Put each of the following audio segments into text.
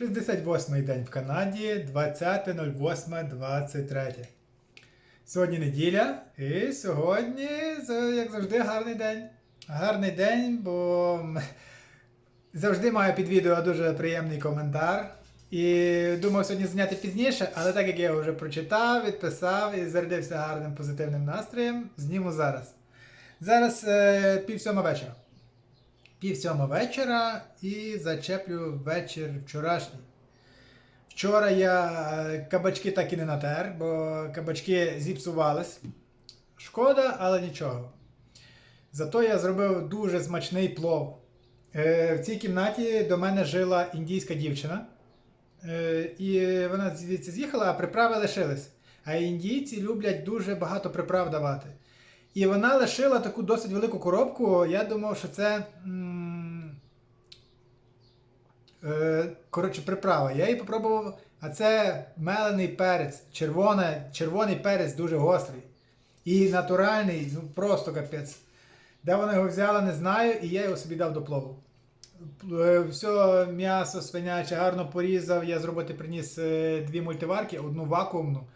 68-й день в Канаді, 20.08.23. Сьогодні неділя, і сьогодні, як завжди, гарний день. Гарний день, бо завжди маю під відео дуже приємний коментар. І думав сьогодні зняти пізніше, але так як я вже прочитав, відписав і зарядився гарним позитивним настроєм, зніму зараз. Зараз е, пів сьома вечора. Пів сьома вечора і зачеплю вечір вчорашній. Вчора я е, кабачки так і не натер, бо кабачки зіпсувались. Шкода, але нічого. Зато я зробив дуже смачний плов. Е, В цій кімнаті до мене жила індійська дівчина. Е, І вона звідси з'їхала, а приправи лишились. А індійці люблять дуже багато приправ давати. І вона лишила таку досить велику коробку. Я думав, що це. Е, коротше, приправа. Я її попробував, а це мелений перець, червоне, червоний перець дуже гострий. І натуральний, ну просто капець. Де вона його взяла, не знаю, і я його собі дав до плову. Е, Все м'ясо свиняче гарно порізав. Я зробити приніс е, дві мультиварки, одну вакуумну,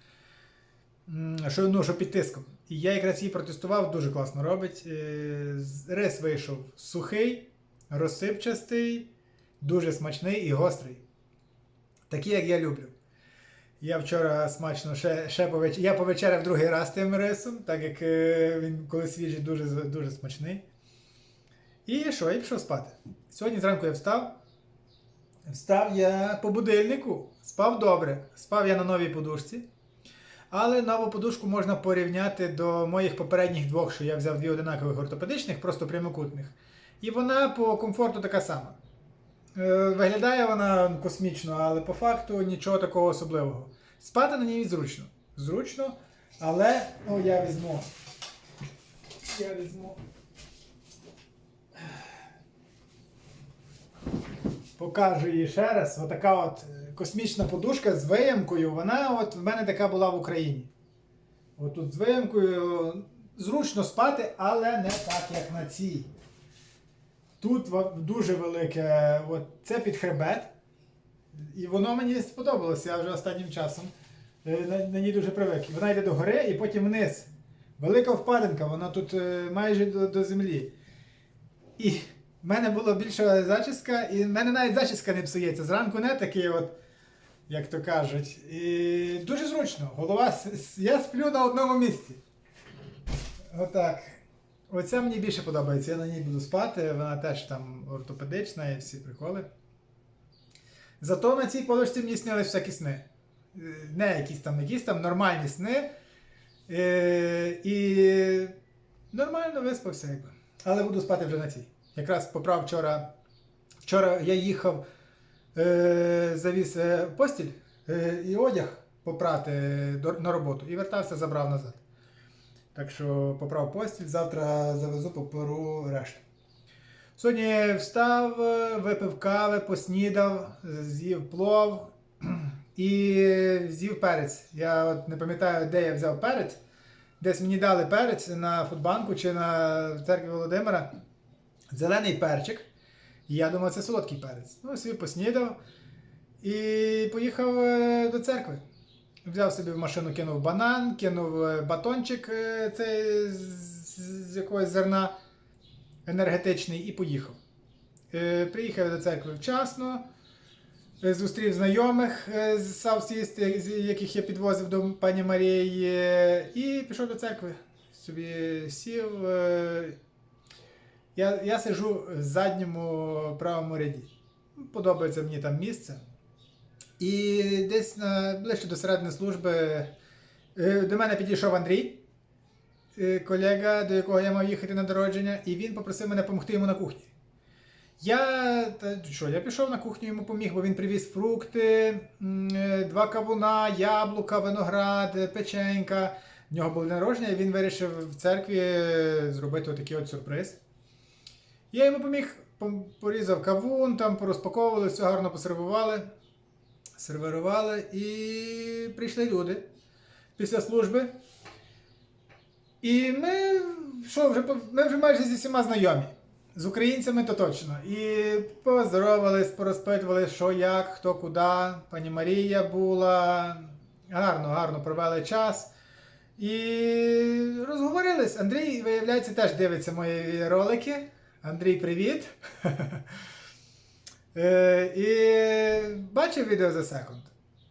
що, ну, що під тиском. І я якраз її протестував, дуже класно робить. Рис вийшов сухий, розсипчастий, дуже смачний і гострий. Такий, як я люблю. Я вчора смачно ще, ще повеч... я повечеряв другий раз тим рисом, так як е, він коли свіжий, дуже, дуже смачний. І що, і пішов спати. Сьогодні зранку я встав. Встав я по будильнику, спав добре. Спав я на новій подушці. Але нову подушку можна порівняти до моїх попередніх двох, що я взяв дві одинакових ортопедичних, просто прямокутних. І вона по комфорту така сама. Е, Виглядає вона космічно, але по факту нічого такого особливого. Спати на ній зручно. Зручно, але ну, я візьму. Я візьму. Покажу її ще раз. Отака от е, космічна подушка з виямкою. Вона от в мене така була в Україні. От тут з виямкою зручно спати, але не так, як на цій. Тут дуже велике, от, це під хребет. І воно мені сподобалося я вже останнім часом. Е, На, на ній дуже привик. Вона йде до гори і потім вниз. Велика впадинка, вона тут е, майже до, до землі. І в мене була більша зачіска, і в мене навіть зачіска не псується. Зранку не такий, от, як то кажуть. І дуже зручно. Голова. Я сплю на одному місці. Отак. Оця мені більше подобається. Я на ній буду спати, вона теж там ортопедична і всі приколи. Зато на цій подушці мені снились всякі сни. Е, Не якісь там, якісь там нормальні сни. Е, і нормально виспався, якби. Але буду спати вже на цій. Якраз поправ вчора. Вчора я їхав, е, завіз постіль і одяг попрати на роботу і вертався, забрав назад. Так що поправ постіль, завтра завезу поперу решту. Сьогодні встав, випив кави, поснідав, з'їв плов і з'їв перець. Я от не пам'ятаю, де я взяв перець. Десь мені дали перець на фудбанку чи на церкві Володимира. Зелений перчик. І я думав, це солодкий перець. Ну, собі поснідав і поїхав е, до церкви. Взяв собі в машину, кинув банан, кинув е, батончик е, цей з, якогось зерна енергетичний і поїхав. Е, Приїхав до церкви вчасно, зустрів знайомих з Савсіст, яких я підвозив до пані Марії, і пішов до церкви. Собі сів. Я, я сиджу в задньому правому ряді. Подобається мені там місце. І десь на, ближче до середини служби е, до мене підійшов Андрій, е, колега, до якого я мав їхати на народження, і він попросив мене допомогти йому на кухні. Я та, що, я пішов на кухню, йому поміг, бо він привіз фрукти, е, два кавуна, яблука, виноград, печенька. В нього було народження, і він вирішив в церкві зробити отакий от сюрприз. Я йому поміг, порізав кавун, там порозпаковували, все гарно посервували сервірували і прийшли люди після служби. І ми, що, вже, ми вже майже зі всіма знайомі. З українцями то точно. І поздоровались, порозпитували, що як, хто куди. Пані Марія була. Гарно, гарно провели час. І розговорились. Андрій, виявляється, теж дивиться мої ролики. Андрій, привіт. Е, І бачив відео за секунд.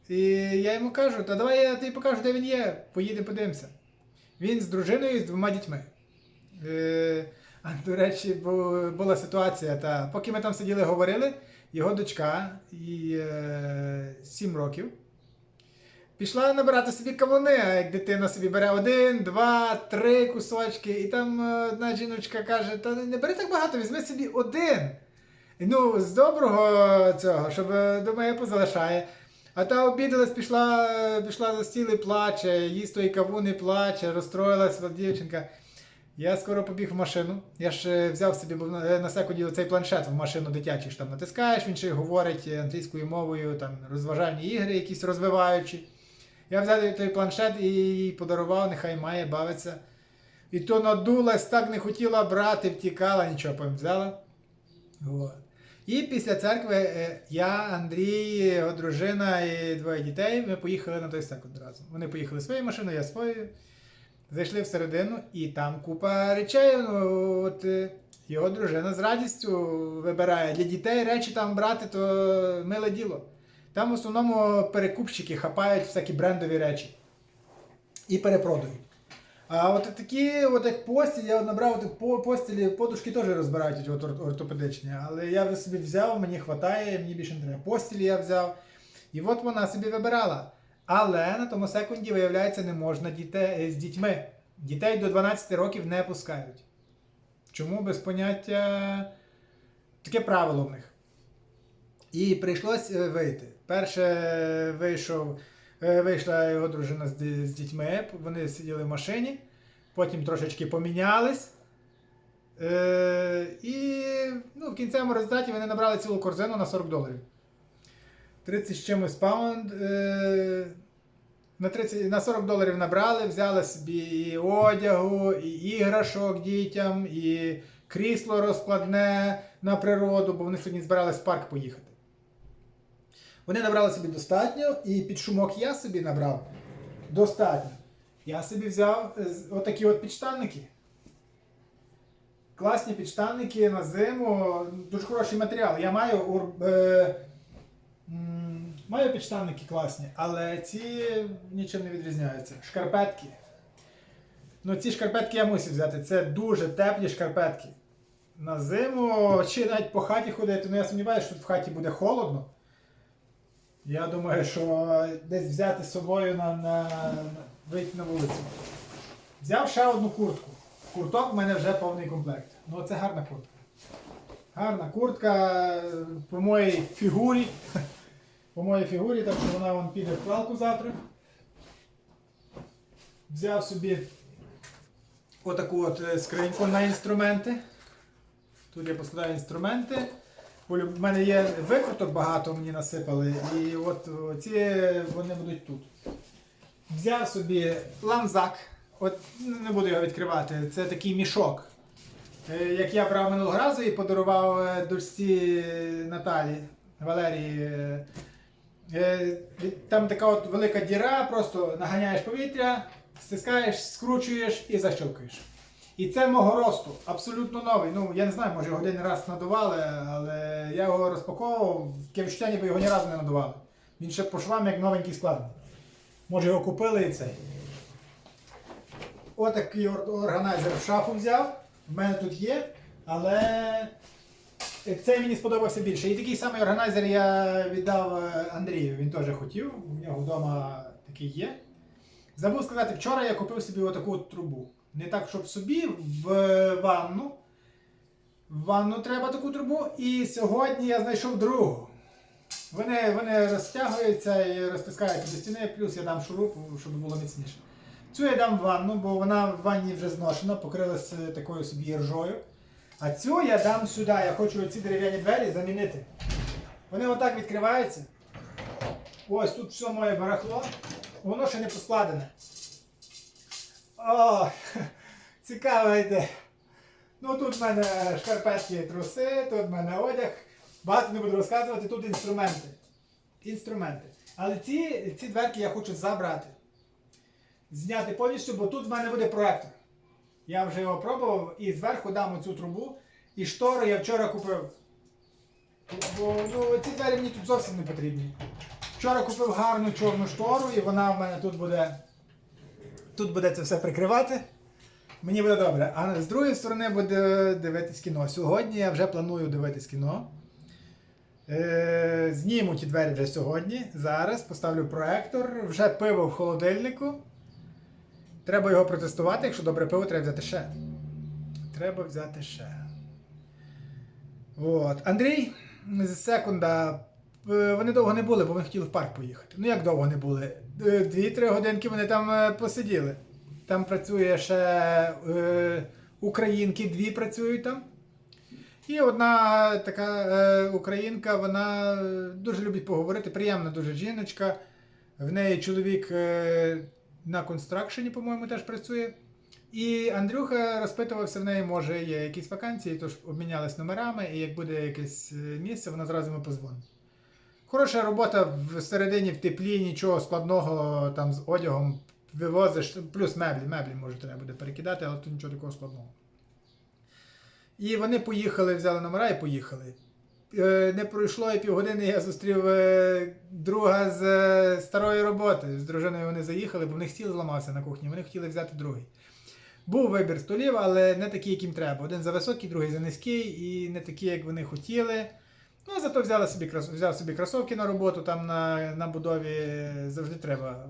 І я йому кажу, та давай я тобі покажу, де він є. Поїдемо, подивимося. Він з дружиною і з двома дітьми. Е, А до речі, була ситуація, та поки ми там сиділи говорили, його дочка, їй е, 7 років, пішла набирати собі кавуни, а як дитина собі бере один, два, три кусочки, і там е, одна жіночка каже: Та не бери так багато, візьми собі один. Ну, з доброго цього, щоб е, думає, позалишає. А та обідалась, пішла, е, пішла за стіл і плаче, їсть той кавун і плаче, розстроїлась дівчинка. Я скоро побіг в машину. Я ж е, взяв собі був на, секунді цей планшет в машину дитячий ж там натискаєш, він ще говорить англійською мовою, там розважальні ігри, якісь розвиваючі. Я взяв той планшет і їй подарував, нехай має, бавиться. І то надулась, так не хотіла брати, втікала, нічого взяла. От. І після церкви е, я, Андрій, його дружина і двоє дітей. Ми поїхали на той секунд разом. Вони поїхали своєю машиною, я своєю. Зайшли всередину, і там купа речей. Ну, от, е, його дружина з радістю вибирає для дітей речі там брати, то миле діло. Там в основному перекупщики хапають всякі брендові речі і перепродають. А от такі, от як постіль, я набрав от по постілі, подушки теж розбирають от ор- ортопедичні, але я вже собі взяв, мені вистачає, мені більше не треба. Постілі я взяв. І от вона собі вибирала. Але на тому секунді, виявляється, не можна дітей, з дітьми. Дітей до 12 років не пускають. Чому без поняття таке правило в них. І прийшлось е, вийти. Перше е, вийшов, е, вийшла його дружина з, з дітьми, вони сиділи в машині, потім трошечки помінялись. Е, і ну, в кінцевому результаті вони набрали цілу корзину на 40 доларів. 30 з чимось паунд. Е, на, 30, на 40 доларів набрали, взяли собі і одягу, і іграшок дітям, і крісло розкладне на природу, бо вони сьогодні збирались в парк поїхати. Вони набрали собі достатньо, і під шумок я собі набрав достатньо. Я собі взяв е, отакі от підштанники. Класні підштанники на зиму, дуже хороший матеріал. Я маю е, маю підштанники класні, але ці нічим не відрізняються. Шкарпетки. Ну, ці шкарпетки я мусив взяти. Це дуже теплі шкарпетки. На зиму чи навіть по хаті ходити, ну я сумніваюся, що тут в хаті буде холодно. Я думаю, що десь взяти з собою на, на, на вийти на вулицю. Взяв ще одну куртку. Курток в мене вже повний комплект. Ну це гарна куртка. Гарна куртка е, по моїй фігурі. По моїй фігурі, так що вона вон піде в плалку завтра. Взяв собі отаку от е, скриньку на інструменти. Тут я поскладаю інструменти. В мене є викруток багато мені насипали, і от ці вони будуть тут. Взяв собі ланзак. От не буду його відкривати. Це такий мішок. Е, Як я брав минулого разу і подарував е, дочці Наталі Валерії. е, е, Там така от велика діра, просто наганяєш повітря, стискаєш, скручуєш і защелкуєш. І це мого росту, абсолютно новий. Ну, я не знаю, може його один раз надували, але я його розпаковував, таке відчуття, ніби його ні разу не надували. Він ще по швам як новенький складений. Може його купили і цей. Отакий органайзер в шафу взяв. В мене тут є, але цей мені сподобався більше. І такий самий органайзер я віддав е, Андрію. Він теж хотів. У нього вдома такий є. Забув сказати, вчора я купив собі отаку от трубу. Не так, щоб собі в ванну. В ванну треба таку трубу. І сьогодні я знайшов другу. Вони, вони розтягуються і розтискаються до стіни, плюс я дам шуруп, щоб було міцніше. Цю я дам в ванну, бо вона в ванні вже зношена, покрилася такою собі ржою. А цю я дам сюди. Я хочу ці дерев'яні двері замінити. Вони отак відкриваються. Ось тут все моє барахло. Воно ще не поскладене. О, цікаво йде. Ну тут в мене шкарпетки труси, тут в мене одяг. Багато не буду розказувати, тут інструменти. Інструменти. Але ці, ці дверки я хочу забрати. Зняти повністю, бо тут в мене буде проектор. Я вже його пробував і зверху дам оцю трубу. І штори я вчора купив. Бо ну, ці двері мені тут зовсім не потрібні. Вчора купив гарну чорну штору, і вона в мене тут буде. Тут буде це все прикривати. Мені буде добре. А з другої сторони буде дивитись кіно. Сьогодні я вже планую дивитись кіно. Е, зніму ті двері вже сьогодні. Зараз поставлю проектор, вже пиво в холодильнику. Треба його протестувати. Якщо добре пиво, треба взяти ще. Треба взяти ще. От. Андрій, секунда. Е, Вони довго не були, бо вони хотіли в парк поїхати. Ну як довго не були? Е, Дві-три годинки вони там е, посиділи. Там працює ще українки, дві працюють там. І одна така українка, вона дуже любить поговорити, приємна дуже жіночка. В неї чоловік на констракшені, по-моєму, теж працює. І Андрюха розпитувався в неї, може є якісь вакансії, тож обмінялись номерами, і як буде якесь місце, вона зразу йому позвонить. Хороша робота всередині в теплі, нічого складного там з одягом вивозиш, плюс меблі, меблі може треба буде перекидати, але тут нічого такого складного. І вони поїхали, взяли номера і поїхали. Е, Не пройшло і півгодини, я зустрів е, друга з е, старої роботи. З дружиною вони заїхали, бо в них стіл зламався на кухні, вони хотіли взяти другий. Був вибір столів, але не такий, яким треба. Один за високий, другий за низький, і не такий, як вони хотіли. Ну, зато взяли собі, взяв собі кросовки на роботу, там на, на будові завжди треба.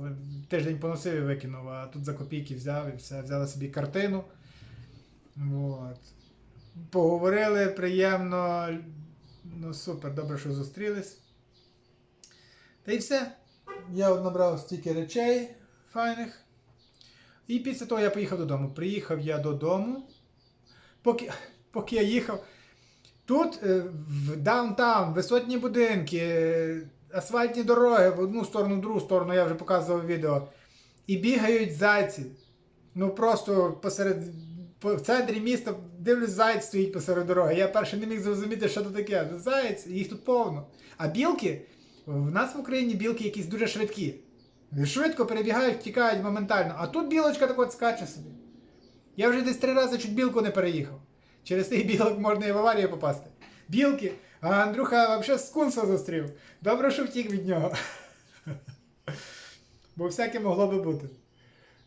Тиждень поносив і викинув, а тут за копійки взяв і все, взяли собі картину. Вот. Поговорили приємно. Ну, супер, добре, що зустрілись. Та й все. Я от набрав стільки речей файних. І після того я поїхав додому. Приїхав я додому. Поки, поки я їхав. Тут е, в даунтаун, висотні будинки, е, асфальтні дороги в одну сторону, в другу сторону, я вже показував відео. І бігають зайці. Ну просто посеред в центрі міста дивлюсь, заєць стоїть посеред дороги. Я перше не міг зрозуміти, що це таке. Заєць, їх тут повно. А білки, в нас в Україні білки якісь дуже швидкі. Швидко перебігають, тікають моментально. А тут білочка так от скаче собі. Я вже десь три рази чуть білку не переїхав. Через тих білок можна і в аварію попасти. Білки, а Андрюха взагалі скунса зустрів. Добре, що втік від нього. Бо всяке могло би бути.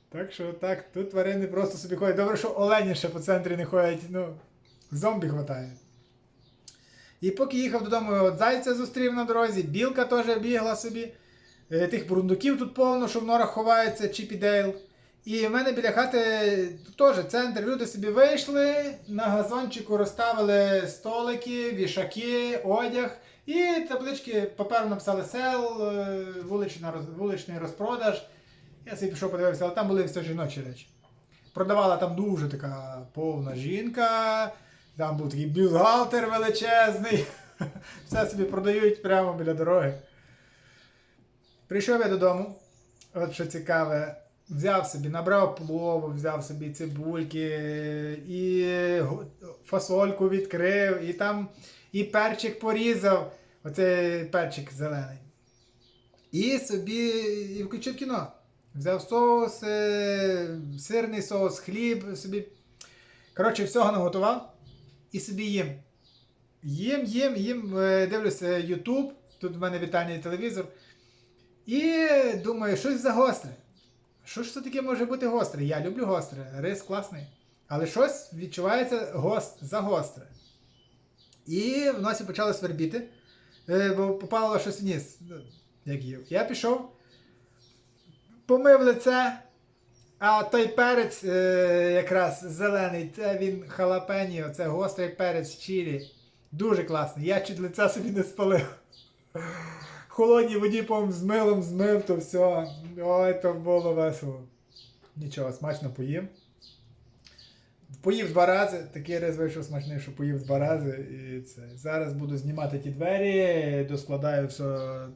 Так що так, тут тварини просто собі ходять. Добре, що олені ще по центрі не ходять, ну, зомбі хватає. І поки їхав додому, от зайця зустрів на дорозі, білка теж бігла собі. Е, Тих бурундуків тут повно, що в норах ховаються, Чіп і в мене біля хати теж центр. Люди собі вийшли, на газончику розставили столики, вішаки, одяг. І таблички паперу написали сел, е, вулична, вуличний розпродаж. Я собі пішов подивився, але там були все жіночі речі. Продавала там дуже така повна жінка, там був такий бюзгалтер величезний. Все собі продають прямо біля дороги. Прийшов я додому, от що цікаве, взяв собі, набрав плову, взяв собі цибульки, і фасольку відкрив, і там і перчик порізав, оцей перчик зелений. І собі і включив кіно. Взяв соус, е, сирний соус, хліб, собі. Коротше, всього наготував і собі їм. Їм, їм, їм, е, дивлюся YouTube, тут в мене вітальний телевізор. І думаю, щось за гостре. Що ж це таке може бути гостре? Я люблю гостре, рис класний. Але щось відчувається гост, за гостре. І в носі почало свербіти, е, бо попало щось в ніс. ну, Як їв. Я пішов, помив лице, а той перець е, якраз зелений, це він халапені, це гострий перець чилі. Дуже класний. Я чуть лиця собі не спалив. Холодній воді, по з милом змив, то все. Ой, то було весело. Нічого, смачно поїм. Поїв два рази, такий рис вийшов смачний, що поїв два рази. І це. Зараз буду знімати ті двері, доскладаю все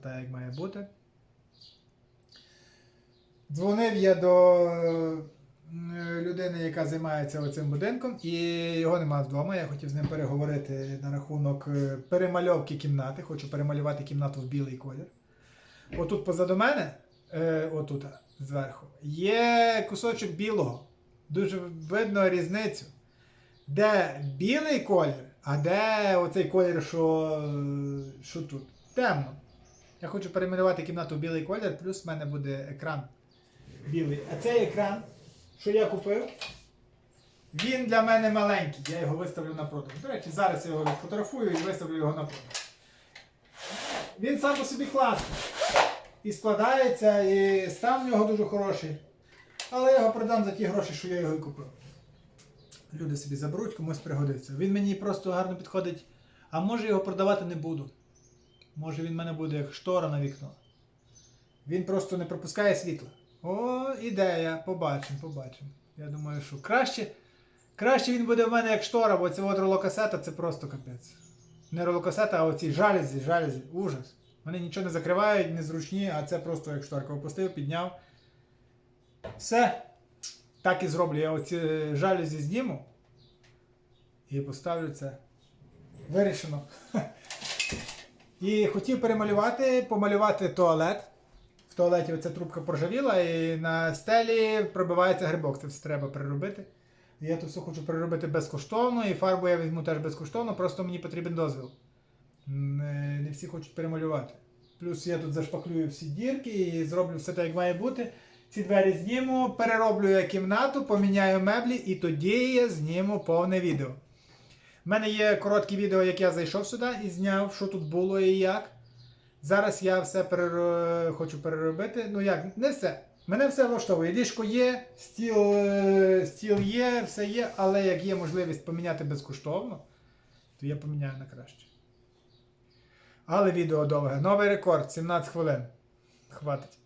так, як має бути. Дзвонив я до людини, яка займається оцим будинком, і його нема вдома. Я хотів з ним переговорити на рахунок е, перемальовки кімнати. Хочу перемалювати кімнату в білий колір. Отут позаду мене, е, отут зверху, є кусочок білого. Дуже видно різницю. Де білий колір, а де оцей колір, що, е, що тут? Темно. Я хочу перемалювати кімнату в білий колір, плюс в мене буде екран білий. А цей екран, що я купив, він для мене маленький. Я його виставлю на продаж. До речі, зараз я його фотографую і виставлю його на продаж. Він сам по собі класний. І складається, і стан в нього дуже хороший. Але я його продам за ті гроші, що я його і купив. Люди собі заберуть, комусь пригодиться. Він мені просто гарно підходить. А може його продавати не буду. Може він в мене буде як штора на вікно. Він просто не пропускає світла. О, ідея, побачимо, побачимо. Я думаю, що краще, краще він буде в мене як штора, бо от ролокасета це просто капець. Не ролокасета, а оці жалюзі, жалюзі, ужас. Вони нічого не закривають, не зручні, а це просто як шторка. Опустив, підняв. Все. Так і зроблю. Я оці жалюзі зніму і поставлю це. Вирішено. І хотів перемалювати, помалювати туалет. В туалеті оця трубка проржавіла і на стелі пробивається грибок. Це все треба переробити. Я тут все хочу переробити безкоштовно, і фарбу я візьму теж безкоштовно, просто мені потрібен дозвіл. Не, не всі хочуть перемалювати. Плюс я тут зашпаклюю всі дірки і зроблю все так, як має бути. Ці двері зніму, перероблю я кімнату, поміняю меблі, і тоді я зніму повне відео. У мене є коротке відео, як я зайшов сюди і зняв, що тут було і як. Зараз я все перер... хочу переробити. Ну як, не все. Мене все влаштовує. Ліжко є, стіл, е, стіл є, все є, але як є можливість поміняти безкоштовно, то я поміняю на краще. Але відео довге. Новий рекорд 17 хвилин. Хватить.